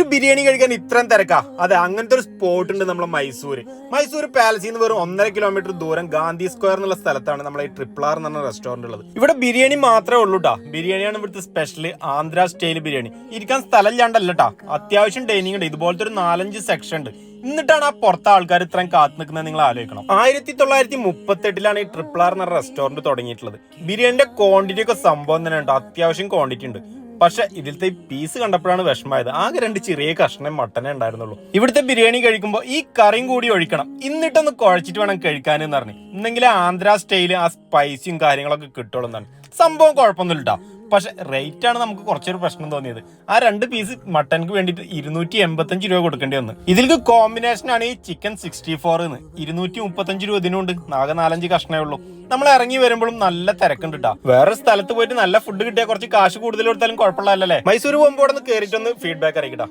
ഒരു ബിരിയാണി കഴിക്കാൻ ഇത്രയും തിരക്കാ. അതെ അങ്ങനത്തെ ഒരു സ്പോട്ട് ഉണ്ട് നമ്മുടെ മൈസൂര്. മൈസൂർ പാലസിൽ നിന്ന് വെറും ഒന്നര കിലോമീറ്റർ ദൂരം ഗാന്ധി സ്ക്വയർ എന്നുള്ള സ്ഥലത്താണ് നമ്മളെ ഈ ട്രിപ്പിളാർ എന്ന് പറഞ്ഞ റെസ്റ്റോറന്റ് ഉള്ളത്. ഇവിടെ ബിരിയാണി മാത്രമേ ഉള്ളൂ കേട്ടോ ബിരിയാണിയാണ് ഇവിടുത്തെ സ്പെഷ്യൽ ആന്ധ്ര സ്റ്റൈൽ ബിരിയാണി. ഇരിക്കാൻ സ്ഥലം ഇല്ലാണ്ടല്ല കേട്ടോ അത്യാവശ്യം ഡൈനിങ് ഉണ്ട്. ഇതുപോലത്തെ ഒരു നാലഞ്ച് സെക്ഷൻ ഉണ്ട്. എന്നിട്ടാണ് ആ പുറത്തെ ആൾക്കാർ ഇത്രയും കാത്തു നിൽക്കുന്നത് നിങ്ങൾ ആലോചിക്കണം. ആയിരത്തി തൊള്ളായിരത്തി മുപ്പത്തി എട്ടിലാണ് ഈ ട്രിപ്പിൾ ആർ എന്ന റെസ്റ്റോറന്റ് തുടങ്ങിയിട്ടുള്ളത്. ബിരിയാണിന്റെ ക്വാണ്ടിറ്റി ഒക്കെ സംഭവം തന്നെ ഉണ്ട്. അത്യാവശ്യം ക്വാണ്ടിറ്റി ഉണ്ട്. പക്ഷെ ഇതിലത്തെ പീസ് കണ്ടപ്പോഴാണ് വിഷമമായത്. ആകെ രണ്ട് ചെറിയ കഷ്ണം മട്ടനേ ഉണ്ടായിരുന്നുള്ളൂ. ഇവിടുത്തെ ബിരിയാണി കഴിക്കുമ്പോൾ ഈ കറിയും കൂടി ഒഴിക്കണം. എന്നിട്ടൊന്ന് കുഴച്ചിട്ട് വേണം കഴിക്കാൻ എന്ന് പറഞ്ഞു. ഇന്നെങ്കിലേ ആന്ധ്ര സ്റ്റൈൽ ആ സ്പൈസിയും കാര്യങ്ങളൊക്കെ കിട്ടുള്ളൂ എന്നാണ്. സംഭവം കുഴപ്പമൊന്നുമില്ല. പക്ഷെ റേറ്റ് ആണ് നമുക്ക് കുറച്ചൊരു പ്രശ്നം തോന്നിയത്. ആ രണ്ട് പീസ് മട്ടൻക്ക് വേണ്ടിയിട്ട് ഇരുന്നൂറ്റി എൺപത്തഞ്ച് രൂപ കൊടുക്കേണ്ടി വന്നു. ഇതിൽക്ക് കോമ്പിനേഷൻ ആണ് ഈ ചിക്കൻ സിക്സ്റ്റി ഫോർ എന്ന് ഇരുന്നൂറ്റി മുപ്പത്തഞ്ച് രൂപ ഇതിനുണ്ട് ആകെ നാലഞ്ച് കഷ്ണേ ഉള്ളൂ. നമ്മൾ ഇറങ്ങി വരുമ്പോഴും നല്ല തിരക്കുണ്ട് കേട്ടോ വേറെ സ്ഥലത്ത് പോയിട്ട് നല്ല ഫുഡ് കിട്ടിയാൽ കുറച്ച് കാശ് കൂടുതൽ കൊടുത്താലും കുഴപ്പമില്ല കുഴപ്പമില്ലല്ലേ മൈസൂർ പോകുമ്പോൾ കയറിയിട്ടൊന്ന് ഫീഡ്ബാക്ക് അറിയിക്കട്ടാ